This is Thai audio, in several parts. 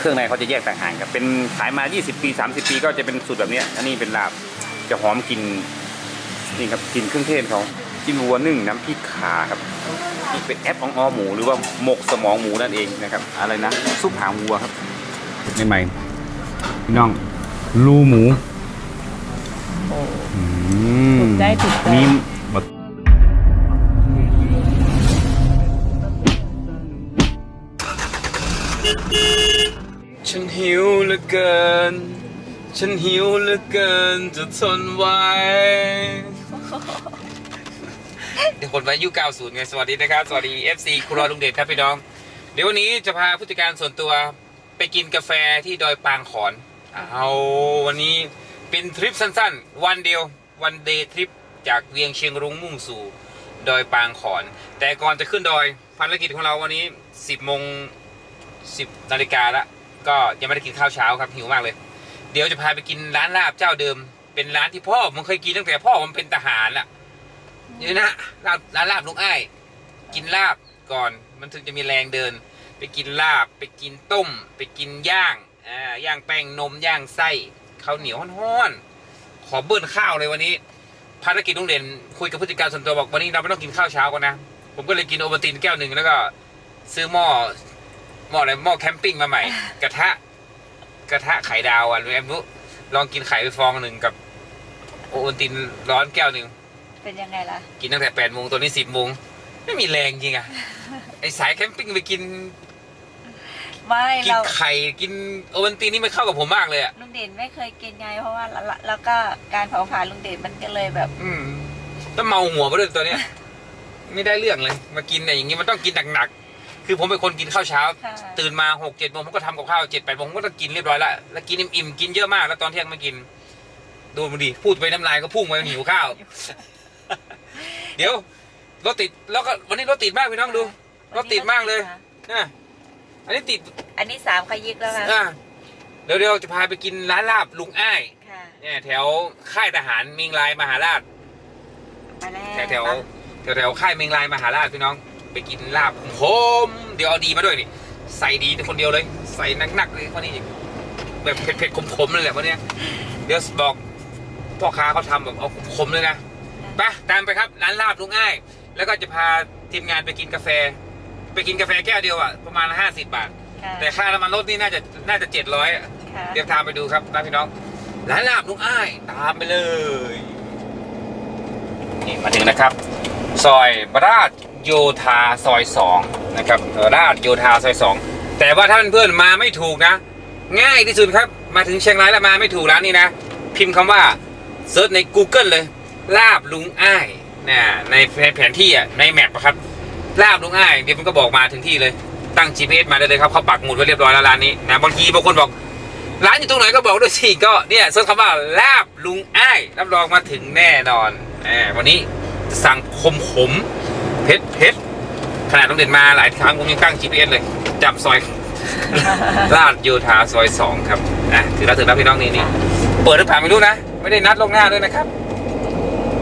เครื่องในเขาจะแยกต่างหากครับเป็นขายมา 20 ปี 30 ปีก็จะเป็นสูตรแบบเนี้ยอันนี้เป็นลาบจะหอมกลิ่นนี่ครับกลิ่นเครื่องเทศเขาจิ้มวัวนึ่งน้ำพริกขาครับนี่เป็นแอปของออหมูหรือว่าหมกสมองหมูนั่นเองนะครับ อะไรนะซุปหางวัวครับใหม่ๆพี่น้องรูหมูโอ้อืมถูกใจถูกใจนี่ เหลือเกิน ฉันหิวเหลือเกินจะทนไหวเดี๋ยวคนไปยุค90ไงสวัสดีนะครับ สวัสดี FC ครัวลุงเดชครับพี่น้อง เดี๋ยววันนี้จะพาผู้จัดการส่วนตัวไปกินกาแฟที่ดอยปางขอน เอาวันนี้เป็นทริปสั้นๆ วันเดียววันเดย์ทริปจากเวียงเชียงรุ้งมุ่งสู่ดอยปางขอน แต่ก่อนจะขึ้นดอยภารกิจของเราวันนี้ 10โมง10นาฬิกาละ ก็ยังไม่ได้กินข้าวเช้าครับหิวมากเลย เดี๋ยวจะพาไปกินร้านลาบเจ้าเดิม เป็นร้านที่พ่อผมเคยกินตั้งแต่พ่อผมเป็นทหารล่ะนี่นะลาบร้านลาบลุงอ้ายกินลาบก่อนมันถึงจะมีแรงเดิน ไปกินลาบไปกินต้ม ไปกินย่างอ่าย่างแป้งนมย่างไส้ข้าวเหนียวห้อนๆขอเบิ้ลข้าวเลยวันนี้ภารกิจลุงเด่นคุยกับผู้จัดการส่วนตัวบอกวันนี้เราไม่ต้องกินข้าวเช้ากันนะ ผมก็เลยกินโอวัลตินแก้วหนึ่งแล้วก็ซื้อหม้อ หม้ออะไรหม้อแคมปิ้งมาใหม่ กระทะ กระทะไข่ดาวอะแอมนุลองกินไข่ไปฟองหนึ่งกับ โอวัลตินร้อนแก้วหนึ่งเป็นยังไงล่ะ กินตั้งแต่แปดโมงตอนนี้สิบโมงไม่มีแรงจริงอะไอสายแคมปิ้งไปกินไม่กินเราไข่กินโอวัลตินนี่ไม่เข้ากับผมมากเลยอะลุงเด่นไม่เคยกินไงเพราะว่าแล้วแล้วก็การเผาผลาญลุงเด่นมันก็เลยแบบ อืมต้องเมาหัวไปด้วยตัวเนี้ย ไม่ได้เรื่องเลย มากินเนี่ยอย่างงี้มันต้องกินหนักๆ คือผมเป็นคนกินข้าวเช้า ค่ะ ตื่นมาหกเจ็ดโมงผมก็ทำกับข้าวเจ็ดแปดโมงผมก็ต้องกินเรียบร้อยละแล้วกินอิ่มๆกินเยอะมาก แล้วตอนเที่ยงไม่กินดูมันดิพูดไปน้ำลายก็พุ่งไปหิวข้าว เดี๋ยวรถติดแล้วก็วันนี้รถติดมากพี่น้องดู รถติดมากเลยนะอันนี้ติดอันนี้สามขยิกแล้วค่ะอะเดี๋ยวเดี๋ยวจะพาไปกินร้านลาบลุงอ้ายค่ะเนี่ยแถวค่ายทหารเมียงรายมหาราชไปแล้วแถวแถวแถวแถวค่ายเมียงรายมหาราชพี่น้อง ไปกินลาบโฮมเดี๋ยวเอาดีมาด้วยนี่ใส่ดีคนเดียวเลย ใส่หนักๆเลยคนนี้แบบเผ็ดๆขมๆเลยแหละวันเนี้ยเดี๋ยวบอกพ่อค้าเขาทำแบบเอาขมๆเลยนะไปตามไปครับร้านลาบลุงอ้าย แล้วก็จะพาทีมงานไปกินกาแฟ ไปกินกาแฟแก้วเดียวอะประมาณห้าสิบบาทค่ะแต่ค่าน้ำมันรถนี่น่าจะน่าจะเจ็ดร้อยค่ะเดี๋ยวตามไปดูครับนะพี่น้องร้านลาบลุงอ้ายตามไปเลยนี่มาถึงนะครับ ซอยราช โยธาซอยสองนะครับราชโยธาซอยสองแต่ว่าถ้าเพื่อนมาไม่ถูกนะ ง่ายที่สุดครับมาถึงเชียงรายแล้วมาไม่ถูกร้านนี้นะ พิมพ์คำว่าเซิร์ชใน Google เลย ลาบลุงอ้ายนะในแผนที่อะในแมปอะครับ ลาบลุงอ้ายเดี๋ยวมันก็บอกมาถึงที่เลยตั้ง GPS มาได้เลยครับเขาปักหมุดไว้เรียบร้อยแล้วร้านนี้นะบางทีบางคนบอกร้านอยู่ตรงไหนก็บอกด้วยสิก็เนี่ยเซิร์ชคำว่าลาบลุงอ้ายรับรองมาถึงแน่นอนวันนี้จะสั่งขมขม เผ็ดเผ็ดขนาดต้องเด่นมาหลายครั้งผมยังตั้ง GPS เลยจำซอย ลาดโยธาซอยสองครับอะถือแล้วถึงแล้วพี่น้องนี่นี่เปิดหรือเปล่าไม่รู้นะ ไม่ได้นัดลงหน้าด้วยนะครับ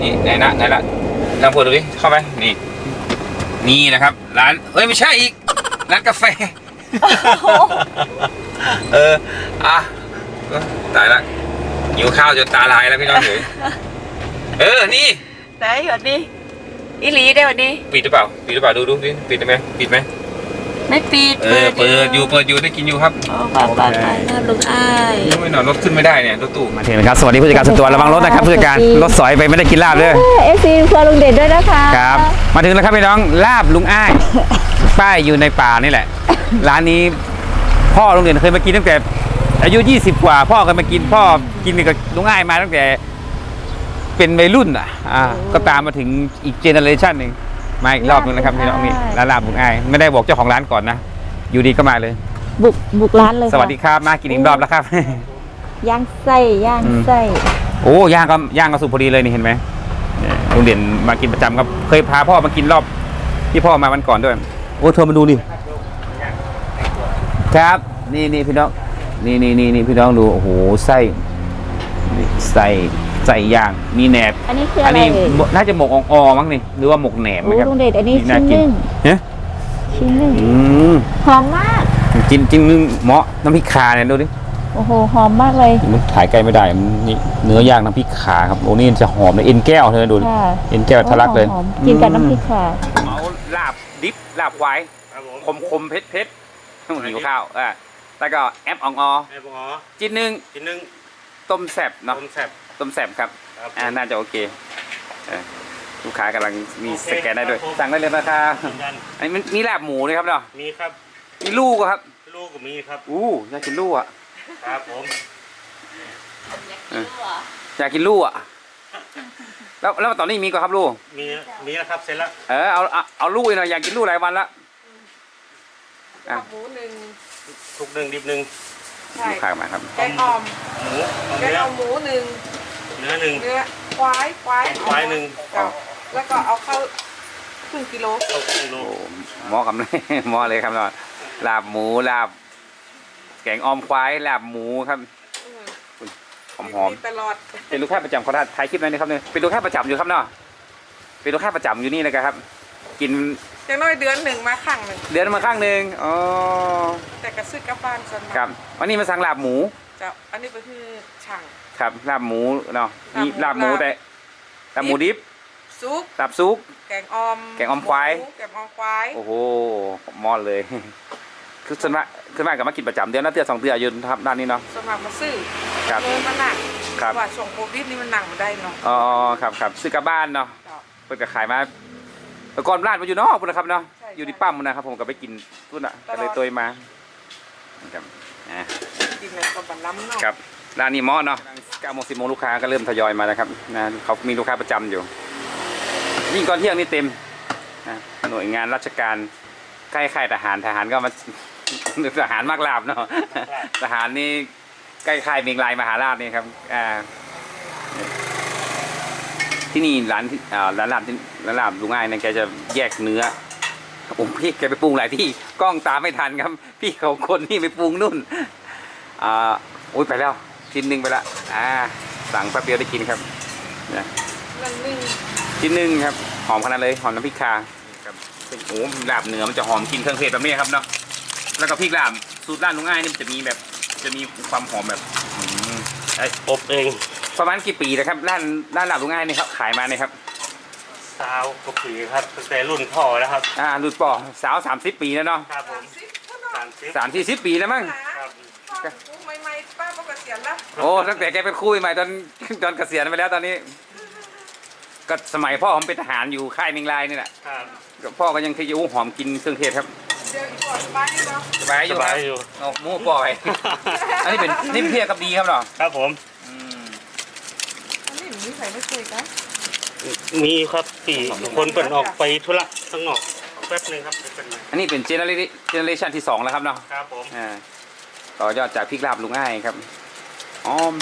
นี่ไหนนะไหนละลองเปิดดูดิเข้าไปนี่ นี่นะครับ ร้านเอ้ยไม่ใช่อีก ร้านกาแฟ เอออะตายละหิวข้าวจนตาลายแล้วพี่น้องเอ๋ยเออนี่ไหนหยดนี่ อีหลีได้วันนี้ ปิดหรือเปล่าปิดหรือเปล่าดูดูดิปิดได้ไหมปิดไหมไม่ปิดเออเปิดอยู่เปิดอยู่ได้กินอยู่ครับโอ้ปากปากปากหน้าลุงอ้ายยังไม่นอนรถขึ้นไม่ได้เนี่ยรถตู้มาถึงนะครับสวัสดีผู้จัดการส่วนตัวระวังรถนะครับผู้จัดการรถสอยไปไม่ได้กินลาบเลยเอฟซีครัวลุงเด่นด้วยนะคะครับมาถึงแล้วครับพี่น้องลาบลุงอ้ายป้ายอยู่ในป่านี่แหละ ร้านนี้พ่อลุงเด่นเคยมากินตั้งแต่อายุ 20 กว่า พ่อเคยมากินพ่อกินกับลุงอ้ายมาตั้งแต่ เป็นวัยรุ่นอะอ่าก็ตามมาถึงอีกเจเนอเรชันหนึ่งมาอีกรอบนึงนะครับพี่น้องนี่ร้านลาบลุงอ้ายไม่ได้บอกเจ้าของร้านก่อนนะ อยู่ดีก็มาเลย บุกบุกร้านเลยสวัสดีครับมากินอีกรอบแล้วครับย่างไส้ย่างอืมไส้โอ้ย่างก็ย่างก็สุกพอดีเลยนี่เห็นไหมเนี่ยลุงเด่นมากินประจำครับ เคยพาพ่อมากินรอบที่พ่อมาวันก่อนด้วย โอ้เธอมาดูนี่ครับ นี่นี่พี่น้อง นี่นี่นี่นี่พี่น้องดู โอ้โหไส้นี่ไส้ ไส้ย่างมีแหนบอันนี้คืออัอะไรนี้เอ่ยหมน่าจะหมกออๆมั้งนี่หรือว่าหมกแหนมไหมโอ้ครับลุงเด่นอันนี้น่าชิ้นหกินึ่งเนี่ยชิ้นหนึ่งอืมหอมมากจิ้มจิ้มนึ่งเหมาะน้ำพริกขาเนี่ยดูดิโอ้โหหอมมากเลยมันถ่ายไกลไม่ได้มันนี่เนื้อย่างน้ำพริกขาครับโอ้นี่จะหอมเลยเอ็นแก้วเธอดูดิค่ะเอ็นแก้วทะลักเลย หอมๆกินกับน้ำพริกค่ะ เอาลาบดิบลาบควายครับผมคมคมๆเผ็ดเผ็ดหิวข้าวอะแล้วก็แอปอองอแม่ปอจิ้นหนึ่งกินนึ่งต้มแซ่บเนาะต้มแซ่บ ต้มแซ่บครับครับอ่าน่าจะโอเคเออลูกค้ากำลังมีโอเคสแกนได้ด้วยครับผม สั่งได้เลยนะครับยืนยันอันนี้มันมีลาบหมูด้วยครับเนาะมีครับมีลูกอะครับลูกก็มีครับอู้อยากกินลูกอะครับผมอยากกินลูกอะแล้วแล้วตอนนี้มีก็ครับลูกมีมีแล้วครับเสร็จแล้วเออเอาเอาเอาลูกอีกหน่อยอยากกินลูกหลายวันละ อะ หมูหนึ่งทุกหนึ่งดิบหนึ่งใช่ลูกค้ามาครับแกงอ่อมหมูเอาแกงเนื้ออ่อมหมูหนึ่ง เนื้อหนึ่งเนื้อควายควายควายหนึ่งจ้ะแล้วก็เอาเข้าครึ่งกิโลเข้าครึ่งโลโอ้หมอกับหมอเลยครับเนาะลาบหมูลาบ แกงออมควายลาบหมูครับอืมหอมหอมมีตลอดๆเป็นลูกค้าประจำเขาถ่ายคลิปนั้นนะครับเนี่ยเป็นลูกค้าประจำอยู่ครับเนาะเป็นลูกค้าประจำอยู่นี่นะครับ กินจะน้อยเดือนหนึ่งมาครั้งหนึ่งเดือนมาข้างหนึ่งอ๋อแต่กระซึกกระบ้านส่วนมากครับวันนี้มาสั่งลาบหมูจ้ะอันนี้ก็คือช่าง ครับลาบหมูเนาะมีลาลาบบหมูหมูแต่ลาบหมูดิบซุปลาบซุป แกงอ่อมแกงอ่อมควาย หแกงอ่อมควายโอ้โหมอดเลย คือส่วนมากส่วนมากกับมากินประจำเดือนละเตือสองเตืออยู่ครับด้านนี้เนาะสมัครมาซื้อครับ เลยมานั่งครับ ว่าช่วงโควิดนี่มันนั่งมาได้เนาะอ๋อครับครับซื้อกลับบ้านเนาะจ้ะเพิ่นก็ขายมาแต่ก่อนร้านมันอยู่นอกพุ่นนะครับเนาะใช่อยู่ที่ปั๊มพุ่นนะครับ ผมก็ไปกินพุ่นอะตลอดก็เลยตัวมาครับอ่ากินเลยก็บันล้ำเนาะครับ ร้านนี้เหมอเนาะเก้าโมงสิบโมงลูกค้าก็เริ่มทยอยมาแล้วครับนะเขามีลูกค้าประจำอยู่ ยิ่งก่อนเที่ยงนี่เต็มนะหน่วยงานราชการใกล้ค่ายทหารทหารก็มาทหารมากลาบเนาะทหารนี่ใกล้ค่ายเมียงรายมหาราชนี่ครับอ่าที่นี่ร้านที่อ่าร้านลาบที่ร้านลาบลุงง่ายเนี่ยแกจะแยกเนื้อโอ้พี่แกไปปรุงหลายที่กล้องตามไม่ทันครับ พี่เขาคนนี่ไปปรุงนู่นอ่าโอ้ยไปแล้ว ชิ้นหนึ่งไปละอ่าสั่งแป๊บเดียวได้กินครับนะนั่นนึ่งชิ้นหนึ่งครับหอมขนาดเลยหอมน้ำพริกคาครับเป็นโอ้ลาบเนื้อมันจะหอมกลินเครื่องเทศแบบนี้ครับเนาะแล้วก็พริกลาบสูตรร้านลุงง่ายนี่มันจะมีแบบจะมีความหอมแบบอืมไอ้อบเองประมาณกี่ปีนะครับร้านร้านลาบลุงง่ายนี่ครับขายมาเนี่ยครับสาวกว่าปีครับตั้งแต่รุ่นพ่อแล้วครับอ่ารุ่นป่อสาวสามสิบปีแล้วเนาะครับผสามมสิบเท่านั้นสามสิบสามสี่สิบปีแล้วมั้ง ครับพ่อปลูกใหม่ๆป้าก็เกษียณแล้วโอ้ตั้งแต่แกเป็นครูใหม่ตอนตอนเกษียณไปแล้วตอนนี้ ก็สมัยพ่อผมเป็นทหารอยู่ค่ายเมียงรายนี่แหละครับก็พ่อก็ยังเคยอยู่หอมกินเครื่องเทศครับเดี๋ยวอีกก่อนป้านี่เนาะสบายอสยู่คบารัยบอยู่เอาหมูปล่อย อันนี้เป็นนี่เป็นเพียกับดีครับเหรอครับผม อืมอันนี้มีใครไม่ช่วยกันมีครับปีคนเปิดออกไปธุระข้างนอกแป๊บหนึงครับเดี๋ยวเป็นไงอันนี้เป็นเจเนอเรเจเนอเรชันที่สองแล้วครับเนาะครับผม อ่า ต่อยอดจากพริกลาบลุงอ้ายครับอ้อม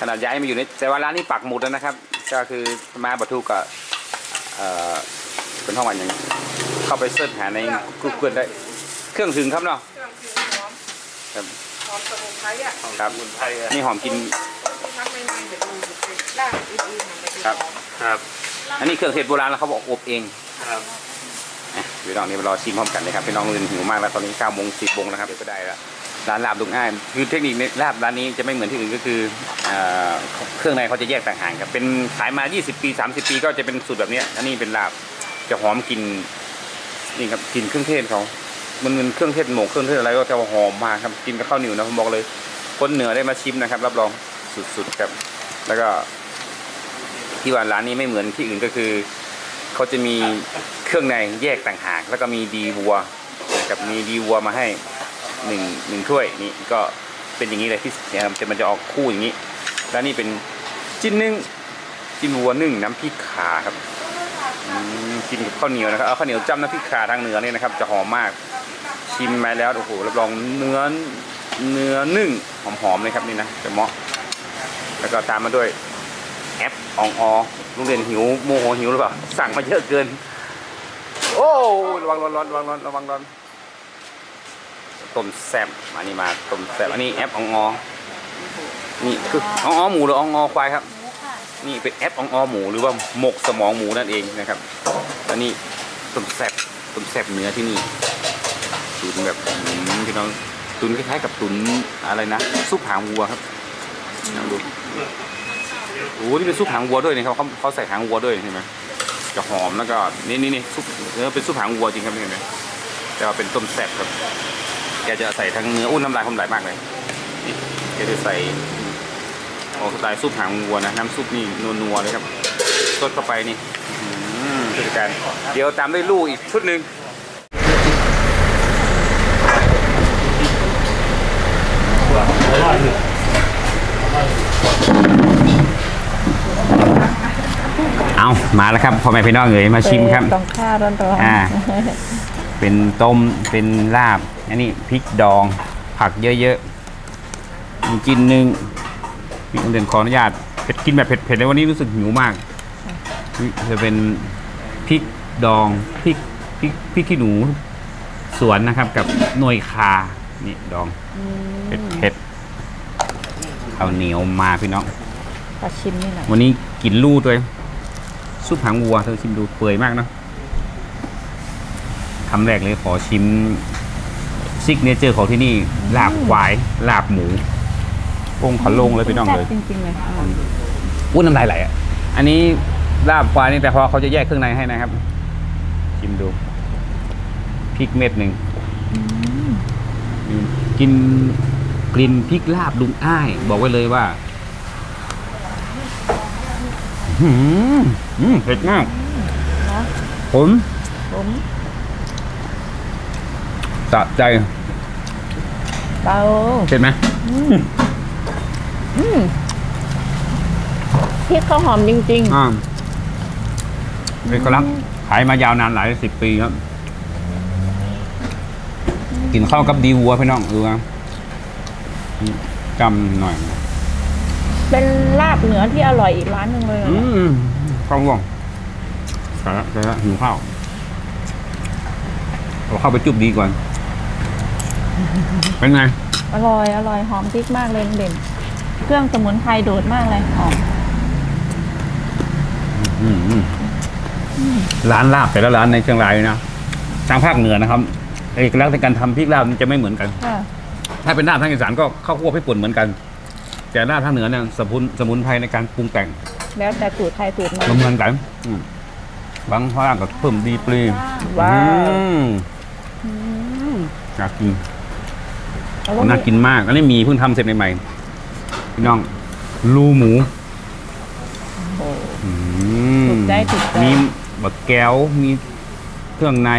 ขนาดย้ายมาอยู่ในแต่ว่าร้านนี้ปักหมุดแล้วนะครับ ก็คือมาบัตทุกก็เอ่อเป็นห้องวันอย่างเข้าไปเสิร์ชหาใน Google ได้ เครื่องถึงครับเนาะเครื่องคือหอมครับหอมสมุนไพรอะครับสมุนไพรอะนี่หอมกินที่ทำใหม่ๆเดี๋ยวดูสิร่างอื่นๆมันไม่ได้ครับหอมครับ อันนี้เครื่องเทศโบราณแล้วเขาบอกอบเองครับอะ พี่น้องนี่มารอชิมพร้อมกันเลยครับพี่น้องเรียนหิวมากแล้วตอนนี้9โมง10โมงนะครับเดี๋ยวก็ได้แล้วร้านลาบลุงอ้ายคือเทคนิคในลาบร้านนี้จะไม่เหมือนที่อื่นก็คือเอ่อเครื่องในเขาจะแยกต่างหากครับเป็นขายมา 20 ปี 30 ปีก็จะเป็นสูตรแบบนี้อันนี้เป็นลาบจะหอมกลินนี่ครับกลินเครื่องเทศเขามันเหมือนเครื่องเทศหมกเครื่องเทศอะไรก็จะหอมมากครับกินกับข้าวเหนียวนะผมบอกเลยคนเหนือได้มาชิมนะครับ รับรองสุดๆครับ แล้วก็ที่ว่าร้านนี้ไม่เหมือนที่อื่นก็คือ เขาจะมีเครื่องในแยกต่างหาก แล้วก็มีดีวัวกับมีดีวัวมาให้หนึ่งหนึ่งถ้วยนี่ก็เป็นอย่างนี้เลยที่เนี่ยครับจมันจะออกคู่อย่างนี้ แล้วนี่เป็นจิ้นนึ่งจิ้นวัวนึ่งน้ำพริกขาครับกินกับข้าวเหนียวนะครับเอาข้าวเหนียวจ้ำน้ำพริกขาทางเหนือนี่นะครับ จะหอมมากชิมมาแล้วโอ้โหรับรองเนื้อเนื้อนึ่งหอมๆเลยครับนี่นะจะเหมาะ แล้วก็ตามมาด้วย แอปอองอโรงเรียนหิวโมโหหิวหรือเปล่า สั่งมาเยอะเกิน โอ้ระวังร้อนร้อนระวังร้อนระวังร้อนต้มแซ่บอันนี้มาต้มแซ่บอันนี้แอปอองอนี่คืออองอหมูหรืออองอควายครับหมูค่ะนี่เป็นแอปอองอหมูหรือว่าหมกสมองหมูนั่นเองนะครับอันนี้ต้มแซ่บต้มแซ่บเนื้อที่นี่ตุ๋นแบบอืมพี่น้องตุ๋นคล้ายๆกับตุ๋นอะไรนะซุปหางวัวครับลองดู โอ้นี่เป็นซุปหางวัวด้วยนี่เขาเขาเขาใส่หางวัวด้วยใช่ไหมจะหอมแล้วก็นี่นี่นี่ซุปเออเป็นซุปหางวัวจริงครับนี่เห็นไหมแต่ว่าเป็นต้มแซ่บครับ แกจะใส่ทั้งเนื้ออุ้นน้ำลายผมไหลมากเลยแกจะใส่โอ้สไตล์ซุปหางวัวนะน้ำซุปนี่นัวๆเลยครับสดเข้าไปนี่ผู้จัดการเดี๋ยวตามด้วยลูกอีกชุดหนึ่ง เอามาแล้วครับพ่อแม่พี่น้องเอ๋ยมาชิมครับต้องข้าวร้อนๆอ่าเป็นต้มเป็นลาบอันนี้พริกดองผักเยอะๆมีกินหนึ่งมีเด่นขออนุญาตเผ็ดกินแบบเผ็ดๆเลยวันนี้รู้สึกหิวมากนี่จะเป็นพริกดองพริกพริกพริกขี้หนูสวนนะครับกับหน่วยคานี่ดองเผ็ดเผ็ดๆเอาเหนียวมาพี่น้องขอชิมนี่หน่อยวันนี้กินลู่ด้วย ซุปหางวัวเธอชิมดูเปื่อยมากเนาะคำแรกเลยขอชิมซิกเนเจอร์ของที่นี่ลาบควายลาบหมูโป่งขะโลงเลยพี่น้องเลยจริงๆเลยค่ะอุ้นน้ำลายไหลอะอันนี้ลาบควายนี่แต่พอเขาจะแยกเครื่องในให้นะครับชิมดูพริกเม็ดหนึ่งกินกลิ่นพริกลาบลุงอ้าย บอกไว้เลยว่า หืมอืมเผ็ดมากเนาะผมผมสะใจเบาเผ็ดไหมพริกเขาหอมจริงอ่าเอกลักษณ์ขายมายาวนานหลายสิบปีครับ กินข้าวกับดีวัวพี่น้องเออจำหน่อยๆ เป็นลาบเหนือที่อร่อยอีกร้านหนึ่งเลยอืนะมข้าวง่วงใส่ละใส่ละหิวข้าวเอาเข้าไปจุบดีก่อน เป็นไง อร่อยอร่อยหอมพริกมากเลยลุงเด่นเครื่องสมุนไพรโดดมากเลยหอมอืมอืมร้านลาบแต่ละร้านในเชียงรายนะทางภาคเหนือนะครับเอกลักษณ์ในการทำพริกลาบมันจะไม่เหมือนกัน ค่ะถ้าเป็นลาบทางอีสานก็ข้าวคั่วพริกป่นเหมือนกัน แต่ลาบทางเหนือเนี่ยสมุนสมุนไพรในการปรุงแต่งแล้วแต่สูตรใครสูตรมันไม่เหมือนกันอืมบางภาคก็เพิ่มดีปรีว้าวอืมอืมอยากกินแล้วก็น่ากินมาก อันนี้มีเพิ่งทำเสร็จใหม่ๆพี่น้องลูหมูโอ้โหอืมถูกใจถูกใจมีบักแก้วมีเครื่องใน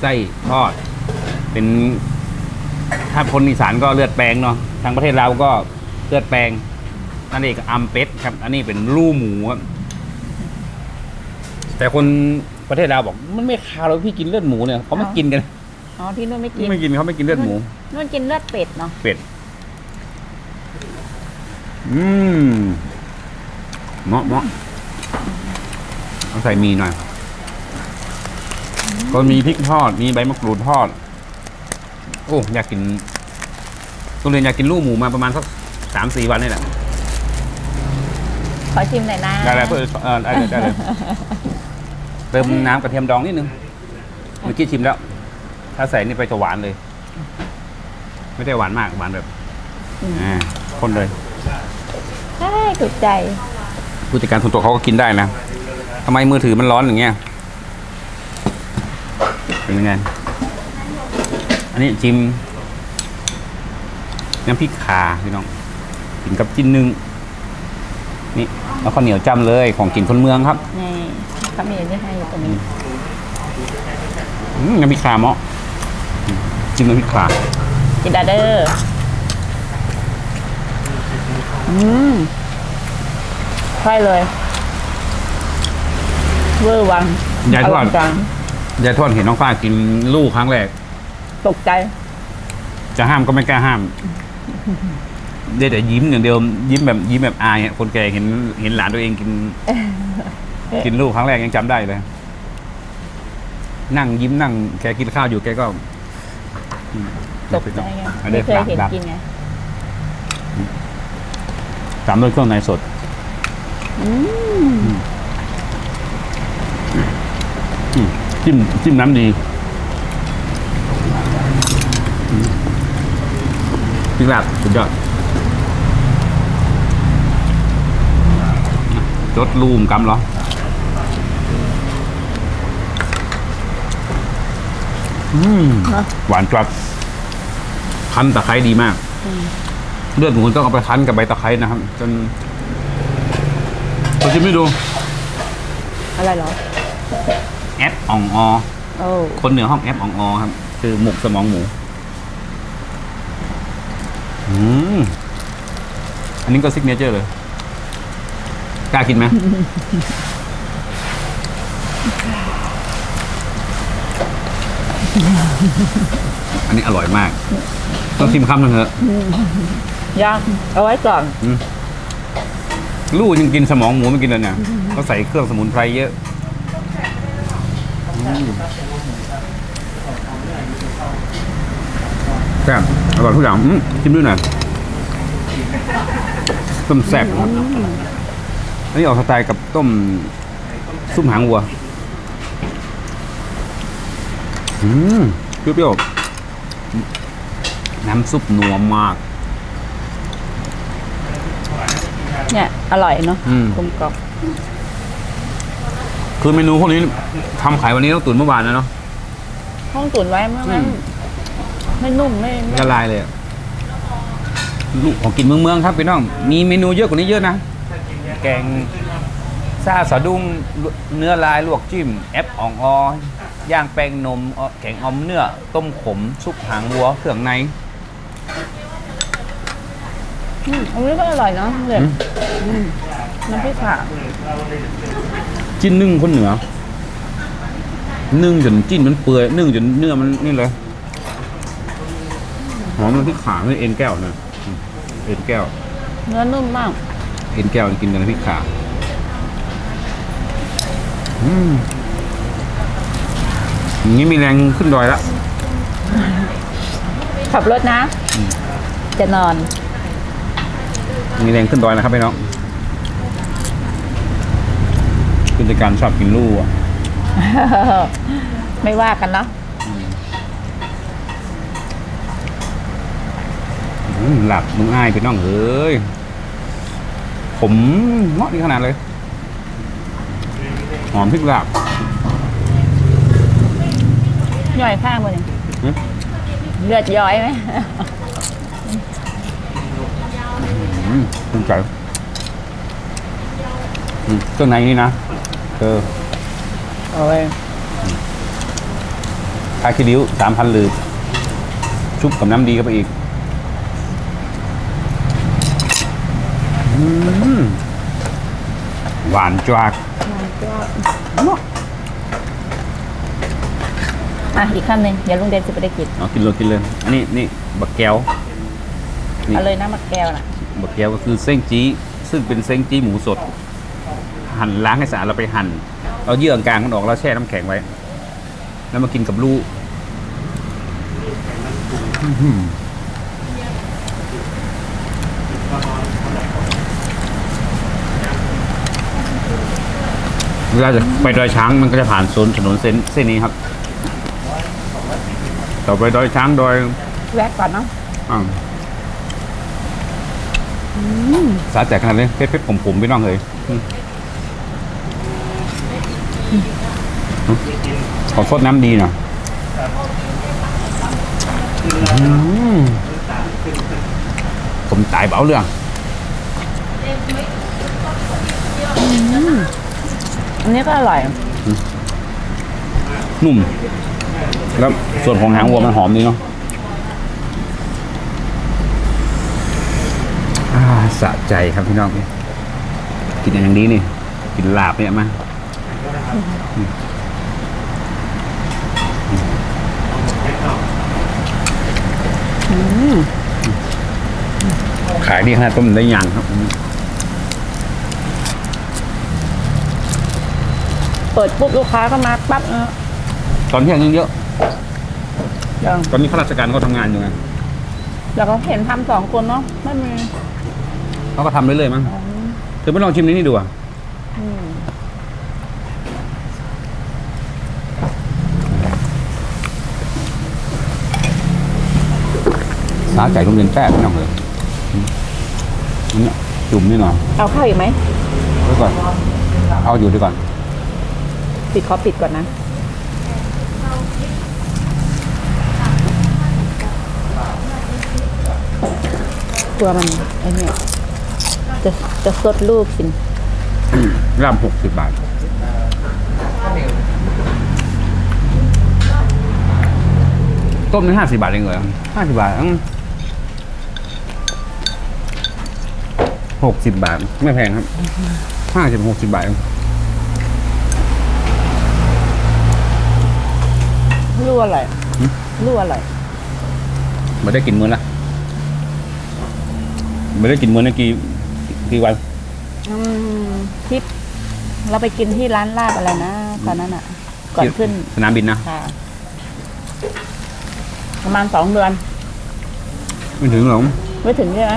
ไส้ทอด เป็นถ้าคนอีสานก็เลือดแปลงเนาะทางประเทศเราก็ เลือดแปลงนั่นเองอัมเป็ดครับ อันนี้เป็นลูหมูครับแต่คนประเทศเราวบอกมันไม่คาวเลยพี่กินเลือดหมูเนี่ยเขาไม่กินกันอ๋อที่นู่นไม่กินไม่กินเขาไม่กินเลือดหมูนู่นกินเลือดเป็ดเนาะเป็ดอืมเหมาะเหมาะเอาใส่มีหน่อยก็มีพริกทอดมีใบมะกรูดทอด โอ้อยากกินตัวเรียนอยากกินลูกหมูมาประมาณสัก สามสี่วันนี่แหละขอชิมหน่อยนะได้เลยเพื่อเออได้เลยได้เลยเติมน้ำกระเทียมดองนิดนึงเมื่อกี้ชิมแล้ว ถ้าใส่นี่ไปจะหวานเลย ไม่ได้หวานมากหวานแบบอ่าคนเลยใช่ถูกใจผู้จัดการส่วนตัวเขาก็กินได้นะทำไมมือถือมันร้อนอย่างเงี้ยเป็นยังไงอันนี้จิมน้ำพริกขาพี่น้อง กินกับจิ้นหนึ่งนี่แล้วข้าวเหนียวจ้ำเลยของกินคนเมืองครับนี่เขามีอันนี้ให้อยู่ตรงนี้อืมน้ำพริกขาเหมาะอืมจิ้มน้ำพริกขากินดาเดอร์อืมใช่เลย เวอร์วังยายทอดร่จังยายทอดเห็นน้องฟ้ากินลูกครั้งแรก ตกใจ จะห้ามก็ไม่กล้าห้าม ได้แต่ยิ้มอย่างเดียวยิ้มแบบยิ้มแบบอายคนแก่เห็นเห็นหลานตัวเองกิน กินลูกครั้งแรกยังจำได้เลย นั่งยิ้มนั่งแกกินข้าวอยู่แกก็ตกใจไงอัไม่เคยเห็นกินไงตามด้วยเครื่องในสดจิ้มจิ้มน้ำดีพริกลาบสุดยอด จดลูมกำเหรออืมหวานจัดคั้นตะไคร้ดีมาก เลือดหมูต้องเอาไปคั้นกับใบตะไคร้นะครับ จนเราชิมไม่ดู อะไรเหรอ แอปอ่องออโอ้คนเหนือห้องแอปอ่องอครับ คือหมกสมองหมู อืม อันนี้ก็ซิกเนเจอร์เลย กล้ากินไหมอันนี้อร่อยมาก ต้องชิมคำหนึงเถอะยังเอาไว้ก่อนลูกยังกินสมองหมูไม่กินเลยเนี่ยเขาใส่เครื่องสมุนไพรเยอะอืมแซ่บอร่อยทุกอย่างอืมชิมด้วยหน่อยต้มแซ่บครับ อันนี้ออกสไตล์กับต้มซุปหางวัว อืมเปรี้ยวๆน้ำซุปนัวมาก เนี่ย อร่อยเนาะอืม กลมกล่อมคือเมนูพวกนี้ทำขายวันนี้ต้องตุ๋นเมื่อวานนะเนาะ ห้องตุ๋นไว้ไม่ไม่อืม ไม่นุ่มไม่ไม่ละลายเลยอะลูกของกินเมืองเมืองๆครับพี่น้อง มีเมนูเยอะกว่านี้เยอะนะ แกงซาสะดุ้งเนื้อลายลวกจิ้ม แอปอ่องอย่าง แป้งนมอ่อแกงออมเนื้อ ต้มขม ซุปหางวัวเครื่องในอืมอันนี้ก็อร่อยเนาะเลยอืมอืมน้ำพริกขาจิ้นนึ่งคนเหนือ นึ่งจนจิ้นมันเปื่อยนึ่งจนเนื้อมันนี่เลยหอมมันที่ขาไม่เอ็นแก้วนะอืมเอ็นแก้ว เนื้อนุ่มมาก เอ็นแก้วกินกันพริกขาอืมอย่างนี้มีแรงขึ้นดอยแล้วขับรถนะ จะนอน มีแรงขึ้นดอยนะครับพี่น้องคุณจัดการชอบกินลู่อะ ไม่ว่ากันเนาะอืมหลับมึงอายพี่น้องเอ้ย ผมเหมาะนี่ขนาดเลยหอมพริกลาบย่อยข้างบนหึเลือดย้อยไหมอืมภูมิใจอืมเครื่องในนี่นะเออโอ้ยคาคิริ้วสามพันหรือ ชุบกับน้ำดีเข้าไปอีก อืมหวานจวากอะอีกขั้นหนึ่งเดี๋ยวลุงเดนจะไปได้กินเอากินเลยกินเลยอันนี้นี่บักแก้วนี่เอาเลยนะมะแก้วน่ะบักแก้วก็คือเส้นจี้ซึ่งเป็นเส้นจี้หมูสด หั่นล้างให้สะอาดเราไปหั่นเอาเยื่อกลางมันออกแล้วแช่น้ำแข็งไว้ แล้วมากินกับลูกอื้อหือ วลาจะไปดอยช้างมันก็จะผ่านโซนถนนเส้นเส้นนี้ครับ ต่อไปดอยช้างดอยแวะก่อนเนาะอ่าสาแจกขนาดนี้เพชรเพชรผมผมพี่น้องเลยอืมขอสดน้ำดีหน่อยอืมผมตายเบาเรื่อง อันนี้ก็อร่อย นุ่ม แล้วส่วนของหางวัวมันหอมดีเนาะสะใจครับพี่น้องกินอย่างนี้นี่ กินลาบเนี่ยมาขายดีขนาดต้มได้ยังครับ เปิดปุ๊บลูกค้าก็มาปั๊บเนอะตอนเที่ยงยังเยอะเดี๋ยวตอนนี้ข้าราชการเขาทำงานอยู่ไงเดี๋ยวเขาเห็นทำสองคนเนาะไม่มีเขาก็ทำเรื่อยๆมั้งเธอไม่ลองชิมนี้นี่ดูอะอืมสาใจโรงเรียนแป้พี่น้องเลยอืมนี่จุ่มนี่หน่อยเอาเข้าอีกไหมไว้ก่อน เอาอยู่ดีก่อน ปิดขอปิดก่อนนะตัวมันไอเนี่ยจะจะสดลูกสินรำหกสิบบาท ต้มนี่ห้าสิบบาทเองเหรอห้าสิบบาทหกสิบบาท ไม่แพงครับห้าสิบหกสิบบาทเอง รู้อะไรรู้อะไรไม่ได้กินมื้อละไม่ได้กินมื้อนะกี่กี่วัน อืมที่เราไปกินที่ร้านลาบอะไรนะตอนนั้นอะ ก่อนขึ้นสนามบินนะค่ะประมาณสองเดือนไม่ถึงหรอกไม่ถึงใช่ไหม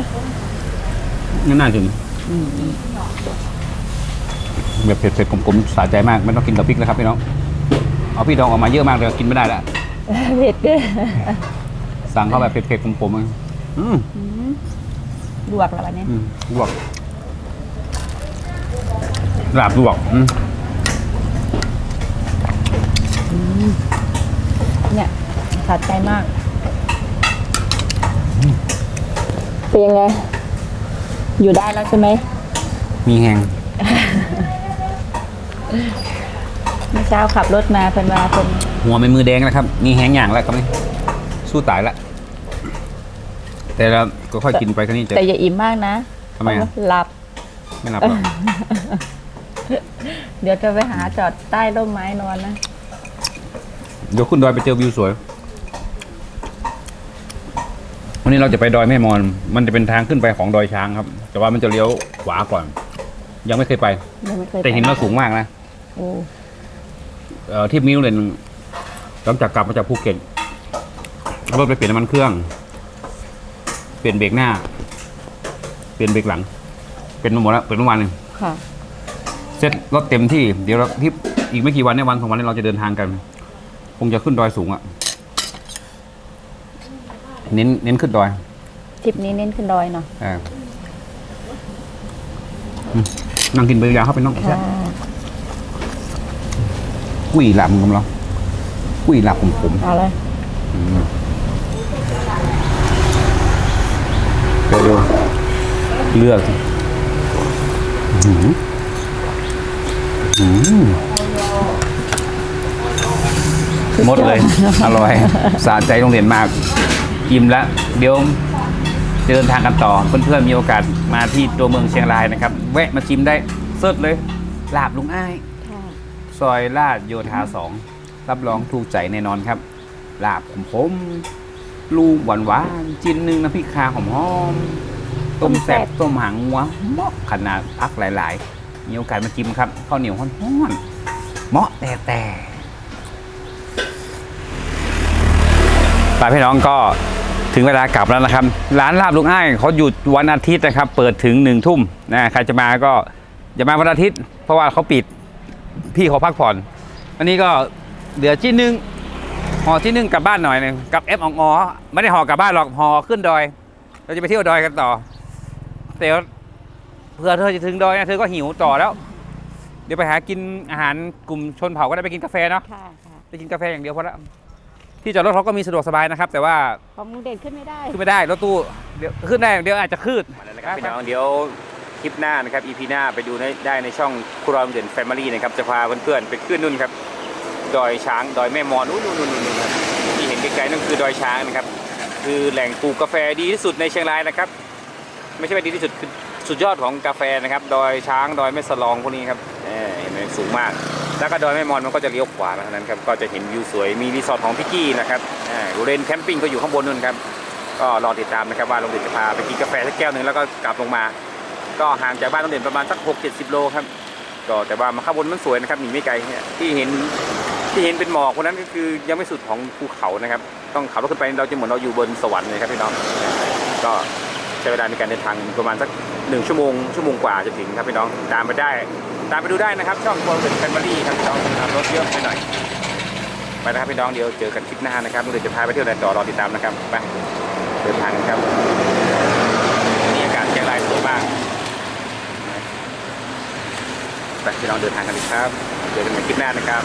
ไม่น่าถึงอืมแบบเผ็ดๆกลมๆสะใจมากไม่ต้องกินกับพริกนะครับพี่น้อง เอาพี่ดองออกมาเยอะมากเลยกินไม่ได้แล้วเผ็ดเกินสั่งเข้าแบบเผ็ดๆกลมๆอะอืมลวกแล้ววันนี้อืมลวกลาบลวกอืมเนี่ยสะใจมากเป็นยังไง อยู่ได้แล้วใช่ไหม มีแหง เมื่อเช้าขับรถมาเป็นมาเป็นหัวเป็นมือแดงแล้วครับมีแหงอย่างแล้วครับนี่สู้ตายละ แต่เราก็ค่อยกินไปแค่นี้จะ แต่อย่าอิ่มมากนะทำไมอะหลับ ไม่หลับหรอกเดี๋ยวจะไปหาจอดใต้ร่มไม้นอนนะเดี๋ยวขึ้นดอยไปเจอวิวสวย วันนี้เราจะไปดอยแม่มอน มันจะเป็นทางขึ้นไปของดอยช้างครับ แต่ว่ามันจะเลี้ยวขวาก่อน ยังไม่เคยไป ยังไม่เคยแต่เห็นว่าสูงมากนะ โอ้เอ่อ ที่มิวเลนหลังจากกลับมาจากภูเก็ตเอารถไปเปลี่ยนน้ำมันเครื่อง เปลี่ยนเบรกหน้า เปลี่ยนเบรกหลัง เป็นมาหมดแล้วเปลี่ยนเมื่อวานหนึงค่ะเซ็ตรถเต็มที่ เดี๋ยวเราที่อีกไม่กี่วันในยวันสองวันนี้เราจะเดินทางกัน คงจะขึ้นดอยสูงอะ่ะเน้นเน้นขึ้นดอยทริปนี้เน้นขึ้นดอยเนาะอ่าอืมนั่งกินเบอร์ยาวเข้าไปน้องค่ะ กุ้ยหลับมึงกำลังกุ้ยหลับผมผมเอาเลยอืมเดี๋ยวดูเลือกสิอื้อหืออื้อหือหมดเลย อร่อยสะใจโรงเรียนมาก อิ่มแล้วเดี๋ยวจะเดินทางกันต่อ เพื่อนๆมีโอกาสมาที่ตัวเมืองเชียงรายนะครับ แวะมาชิมได้เซิร์ชเลยลาบลุงอ้ายค่ะซ อยลาดโยธาสองรับรองถูกใจแน่นอนครับ ลาบผมผมลูกหวานหวานๆจิ้นหนึ่งน้ำพริกคาหอมหอมๆต้มแซ่บต้มหางงัวเหมาะขนาดพักหลาย ๆ มีโอกาสมาจิ้มครับข้าวเหนียวห้อนๆเหมาะแต่แต่ไปพี่น้องก็ถึงเวลากลับแล้วนะครับ ร้านลาบลุงอ้ายเขาหยุดวันอาทิตย์นะครับ เปิดถึงหนึ่งทุ่มนะใครจะมาก็อย่ามาวันอาทิตย์ เพราะว่าเขาปิด พี่เขาพักผ่อน อันนี้ก็เหลือที่หนึ่งห่อที่หนึ่งกลับบ้านหน่อยหนึงกับเอฟองอไม่ได้ห่อกลับบ้านหรอกห่อขึ้นดอย เราจะไปเที่ยวดอยกันต่อแต่ว่าเพื่อเธอจะถึงดอยนะเธอก็หิวต่อแล้ว เดี๋ยวไปหากินอาหารกลุ่มชนเผ่าก็ได้ไปกินกาแฟเนาะค่ะค่ะไปกินกาแฟอย่างเดียวพอละที่จอดรถเขาก็มีสะดวกสบายนะครับ แต่ว่าของลุงเด่นขึ้นไม่ได้ขึ้นไม่ได้รถตู้เดี๋ยวขึ้นได้เดี๋ยวอาจจะขึ้นมาแล้วนะครับพี่น้องเดี๋ยว คลิปหน้านะครับ EP หน้าไปดูได้ในช่องครองเด่นแฟมิลี่นะครับ จะพาเพื่อนๆไปขึ้นนู่นครับ ดอยช้าง ดอยแม่มอนนู่นนู่นนู่นครับที่เห็นไกลๆนั่นคือดอยช้างนะครับ คือแหล่งปลูกกาแฟดีที่สุดในเชียงรายนะครับ ไม่ใช่ว่าดีที่สุดคือสุดยอดของกาแฟนะครับ ดอยช้าง ดอยแม่สลองพวกนี้ครับเออเห็นไหมสูงมาก แล้วก็ดอยแม่มอนมันก็จะเลี้ยวขวาทางนั้นครับ ก็จะเห็นวิวสวย มีรีสอร์ทของพี่กี้นะครับอ่าเรนแคมปิ้งก็อยู่ข้างบนนู่นครับ ก็รอติดตามนะครับว่าโรงเรียนจะพาไปกินกาแฟสักแก้วหนึ่งแล้วก็กลับลงมา ก็ห่างจากบ้านโรงเรียนประมาณสัก 6 70 โลครับ ก็แต่ว่ามาข้างบนมันสวยนะครับหนีไม่ไกลที่เห็นที่เห็นเป็นหมอกคนนั้นก็คือยังไม่สุดของภูเขานะครับ ต้องขับรถขึ้นไปเราจะเหมือนเราอยู่บนสวรรค์เลยครับพี่น้อง ก็ใช้เวลาในการเดินทางประมาณสักหนึ่งชั่วโมงชั่วโมงกว่าจะถึงครับพี่น้องตามไปได้ ตามไปดูได้นะครับ ช่องโปรเจกต์แฟมิลี่ครับพี่น้องตามรถเยอะไปหน่อยไปนะครับพี่น้องเดี๋ยวเจอกันคลิปหน้านะครับเราจะพาไปเที่ยวไหนต่อรอติดตามนะครับไปเดินทางกันครับวันนี้อากาศเชียงรายสวยมาก ไปพี่น้องเดินทางกันดีครับ เจอกันใหม่คลิปหน้านะครับ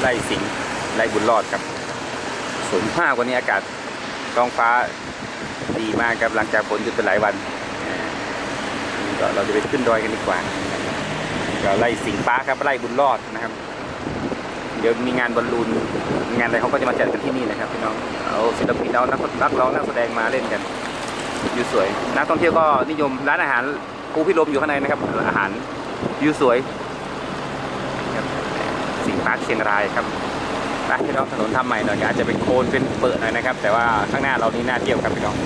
ไล่สิงไล่บุญรอดครับสูงมากว่านี้อากาศท้องฟ้าดีมากครับหลังจากฝนหยุดไปหลายวันก็เราจะไปขึ้นดอยกันดีกว่าก็ไล่สิงป้าครับไล่บุญรอดนะครับ เดี๋ยวมีงานบอลลูนงานอะไรเขาก็จะมาจัดกันที่นี่นะครับพี่น้องเอาศิลปินเอานักนักร้องนักแสดงมาเล่นกันวิวสวยนักท่องเที่ยวก็นิยมร้านอาหาร ภูพิลมอยู่ข้างในนะครับ อาหารวิวสวยสิงห์ปาร์คเชียงรายครับไปพี่น้องถนนทำใหม่หน่อยอาจจะเป็นโคลนเป็นเปิดหน่อยนะครับ แต่ว่าข้างหน้าเรานี่น่าเที่ยวครับพี่น้อง